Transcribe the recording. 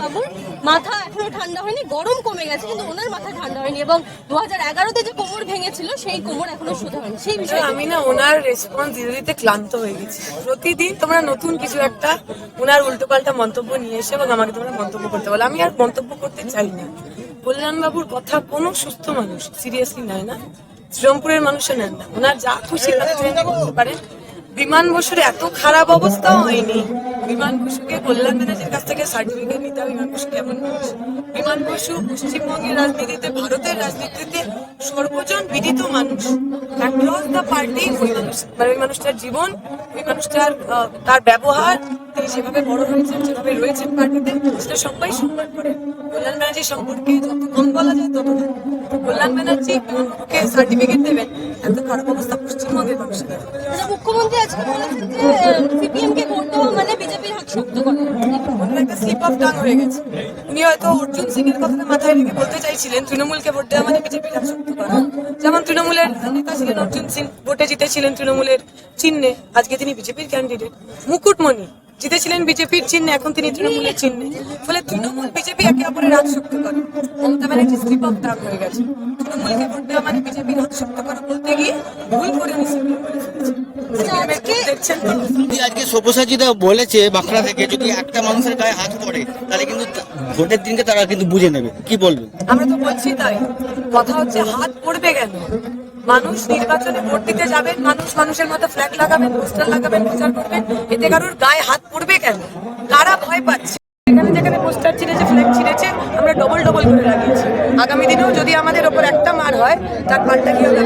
বাবুর। মাথা এখনও ঠান্ডা হয়নি, গরম কমে গেছে, কিন্তু ওনার মাথা ঠান্ডা হয়নি। এবং দু হাজার এগারোতে যে কোমর ভেঙেছিল, সেই কোমর এখনও হয়নি। সেই বিষয়ে আমি না ওনার রেসপন্স দিতে দিতে ক্লান্ত হয়ে গেছি। প্রতিদিন তোমরা নতুন কিছু একটা ওনার মন্তব্য নিয়ে এসে এবং আমাকে তোমরা মন্তব্য করতে বলো। আমি আর মন্তব্য করতে চাই না। কল্যাণবাবুর কথা কোনো সুস্থ মানুষ সিরিয়াসলি নেয় না। শ্রীরামপুরের মানুষও নেন না। ওনার যা খুশি করতে পারেন। বিমান বসুর এত খারাপ অবস্থাও হয়নি। বিমান বসুকে, কল্যাণ ব্যানার্জির কাছ থেকে সার্টিফিকেট নিতে হবে। বিমান বসু কেমন মানুষ? বিমান বসু পশ্চিমবঙ্গের রাজনীতিতে, ভারতের রাজনীতিতে সর্বজন বিদিত মানুষ। অ্যাক্রস দ্য পার্টি ওই মানুষ মানে ওই মানুষটার জীবন, ওই মানুষটার তার ব্যবহার, তিনি যেভাবে বড় হয়েছেন, যেভাবে রয়েছেন পার্টিতে সেটা সবাই সম্মান করে। কল্যাণ ব্যানার্জি সম্পর্কে যত কম বলা যায় তত কল্যাণ ব্যানার্জি সার্টিফিকেট দেবেন। এত খারাপ অবস্থা পশ্চিমবঙ্গের মানুষের। মানে মুখ্যমন্ত্রী আজকে বলেছেন যে সিপিএম মানে মুকুটমণি, জিতেছিলেন বিজেপির চিহ্নে, এখন তিনি তৃণমূলের চিহ্নে। ফলে তৃণমূল, বিজেপি একে অপরের হাত শক্ত করে। মমতা ব্যানার্জি স্লিপ অফ হয়ে গেছে। তৃণমূলকে ভোট দেওয়া মানে বিজেপির হাত শক্ত করা বলতে গিয়ে ভুল করে দেখছেন যদি আজকে সব্যসাচীদা বলেছে বাঁকড়া থেকে যদি একটা মানুষের গায়ে হাত পড়ে তাহলে কিন্তু ভোটের দিনকে তারা কিন্তু বুঝে নেবে। কি বলবেন? আমরা তো বলছি তাই। কথা হচ্ছে হাত পড়বে কেন? মানুষ নির্বাচনে ভোট দিতে যাবেন মানুষ মানুষের মতো ফ্ল্যাগ লাগাবেন পোস্টার লাগাবেন প্রচার করবেন এতে কারোর গায়ে হাত পড়বে কেন? কারা ভয় পাচ্ছে? এখানে যেখানে পোস্টার ছিঁড়েছে ফ্ল্যাগ ছিঁড়েছে আমরা ডবল ডবল করে লাগিয়েছি। আগামী দিনেও যদি আমাদের ওপর একটা মার হয় তার পাল্টা কি হবে?